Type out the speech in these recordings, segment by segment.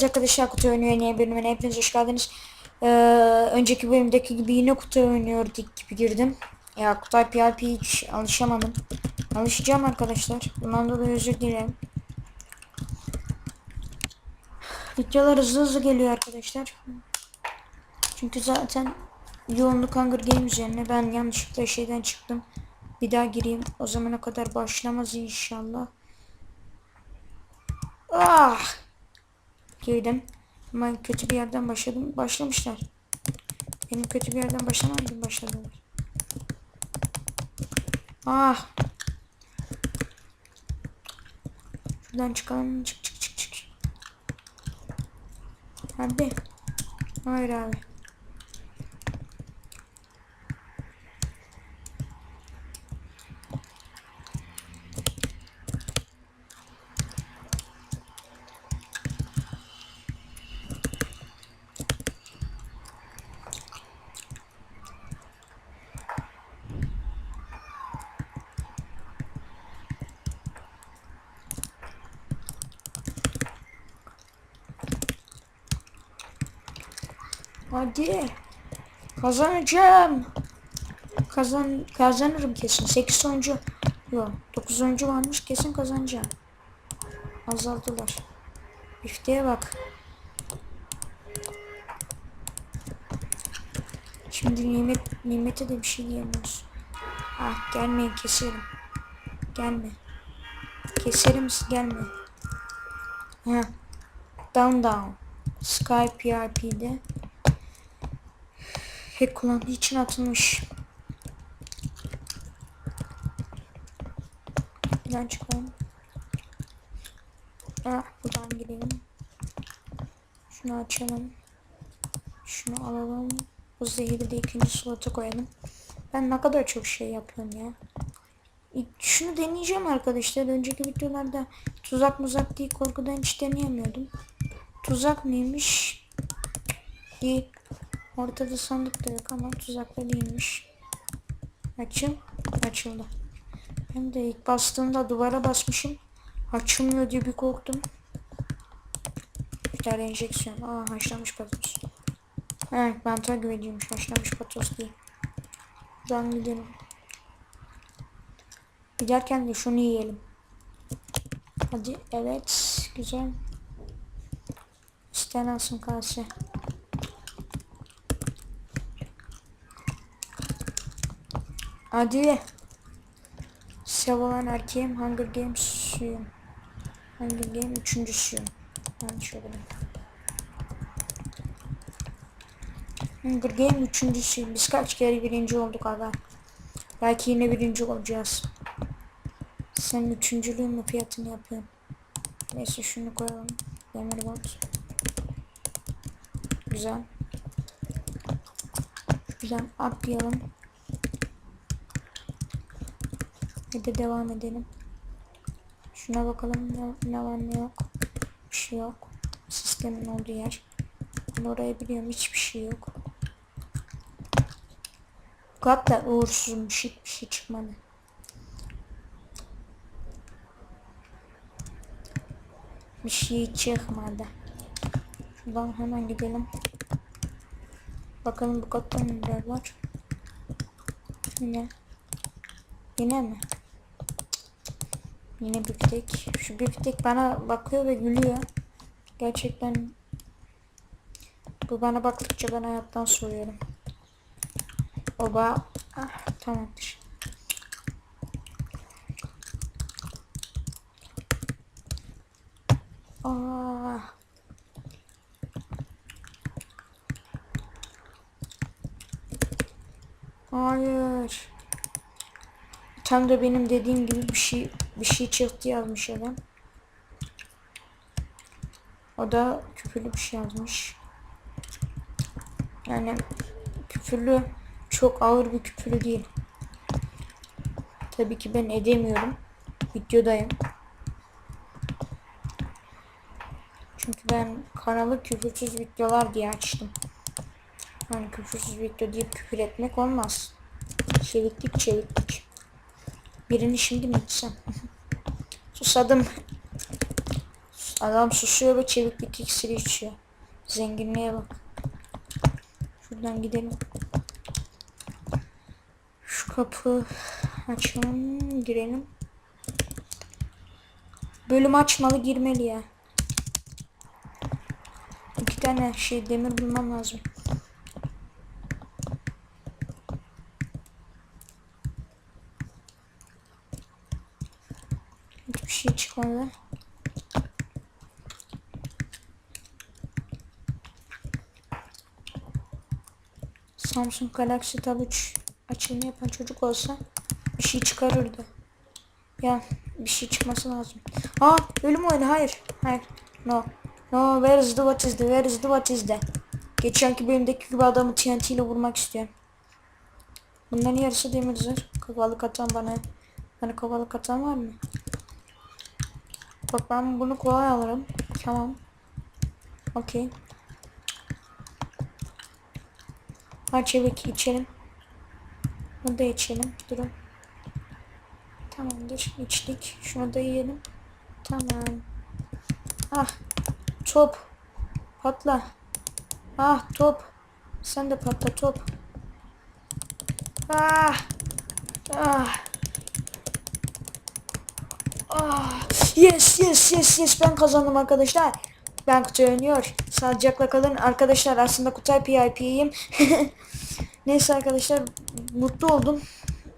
Evet arkadaşlar kutu oyunu oynayın bölümüne hepiniz hoş geldiniz. Ee, önceki bölümdeki gibi yine kutu oynuyorduk gibi girdim. Ya Kutay PRP hiç alışamadım. Alışacağım arkadaşlar. Bundan dolayı özür dilerim. Videolar hızlı hızlı geliyor arkadaşlar. Çünkü zaten yoğunluk Hunger Games üzerine ben yanlışlıkla şeyden çıktım. Bir daha gireyim. O zamana kadar başlamaz inşallah. Ah! Girdim. Ama kötü bir yerden başladım. Başlamışlar. Benim kötü bir yerden başlamadım başladılar. Ah. Şuradan çıkalım. Çık çık çık çık. Hadi. Hayır abi. Hadi. Kazanacağım. Kazan kazanırım kesin. 8 sonuncu. Yok. 9 sonuncu varmış kesin kazanacağım. Azaldılar. Bifteğe bak. Şimdi nimet nimete de bir şey diyemiyoruz. Ah gelmeyin keserim. Gelme. Keserim gelme. Ha. Down down. Sky PRP'de hack kullandığı için atılmış. Buradan çıkalım. Ah buradan girelim. Şunu açalım. Şunu alalım. Bu zehri de ikinci slota koyalım. Ben ne kadar çok şey yapıyorum ya. Şunu deneyeceğim arkadaşlar. Önceki videolarda tuzak muzak diye korkudan hiç deneyemiyordum. Tuzak mıymış? Değil. Ortada sandık da yok ama tuzakla değilmiş. Açıl. Açıldı. Hem de ilk bastığımda duvara basmışım. Açılmıyor diye bir korktum. Bir tane enjeksiyon. Aa haşlanmış patates. Evet ben takip ediyormuş haşlanmış patates değil. Buradan gidelim. Giderken de şunu yiyelim. Hadi evet güzel. İsteyen alsın Hadi. Sevilen erkeğim Hunger Games suyum. Hunger Game üçüncüsüyüm. Ben şöyle Hunger Game üçüncüsüyüm. Biz kaç kere birinci olduk aga. Belki yine birinci olacağız. Senin üçüncülüğün mü fiyatını yapıyorum. Neyse şunu koyalım. Demir bot. Güzel. Güzel atlayalım. Hadi devam edelim. Şuna bakalım ne, ne var ne yok. Bir şey yok. Sistemin olduğu yer. Ben orayı biliyorum hiçbir şey yok. Hatta uğursuzmuş hiçbir şey çıkmadı. Bir şey çıkmadı. Şuradan hemen gidelim. Bakalım bu katta neler var. Yine. Yine mi? Yine biftek. Şu biftek bana bakıyor ve gülüyor. Gerçekten bu bana baktıkça ben hayattan soruyorum. Oba ah, tamamdır. Aa. Hayır. Tam da benim dediğim gibi bir şey bir şey çıktı yazmış adam. O da küfürlü bir şey yazmış. Yani küfürlü çok ağır bir küfürlü değil. Tabii ki ben edemiyorum. Videodayım. Çünkü ben kanalı küfürsüz videolar diye açtım. Yani küfürsüz video deyip küfür etmek olmaz. Çeviklik çeviklik. Birini şimdi mi içsem? Susadım. Adam susuyor ve çeviklik iksiri içiyor. Zenginliğe bak. Şuradan gidelim. Şu kapı açalım. Girelim. Bölüm açmalı girmeli ya. İki tane şey demir bulmam lazım. Hiçbir şey çıkmadı. Samsung Galaxy Tab 3 açılımı yapan çocuk olsa bir şey çıkarırdı. Ya bir şey çıkması lazım. Aa ölüm oyunu hayır. Hayır. No. No where is the what is the where is the what is the. Geçenki bölümdeki gibi adamı TNT ile vurmak istiyorum. Bunların yarısı demir zırh. Kovalık atan bana. Bana kovalık atan var mı? Bak ben bunu kolay alırım. Tamam. Okey. Hadi çevik içelim. Bunu da içelim. Durun. Tamamdır. içtik. Şunu da yiyelim. Tamam. Ah. Top. Patla. Ah top. Sen de patla top. Ah. Ah. Ah. Yes yes yes yes ben kazandım arkadaşlar. Ben Kutay oynuyor. Sağlıcakla kalın. Arkadaşlar aslında Kutay PIP'yim. Neyse arkadaşlar mutlu oldum.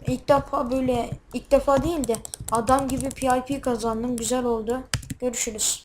İlk defa böyle ilk defa değil de adam gibi PIP kazandım. Güzel oldu. Görüşürüz.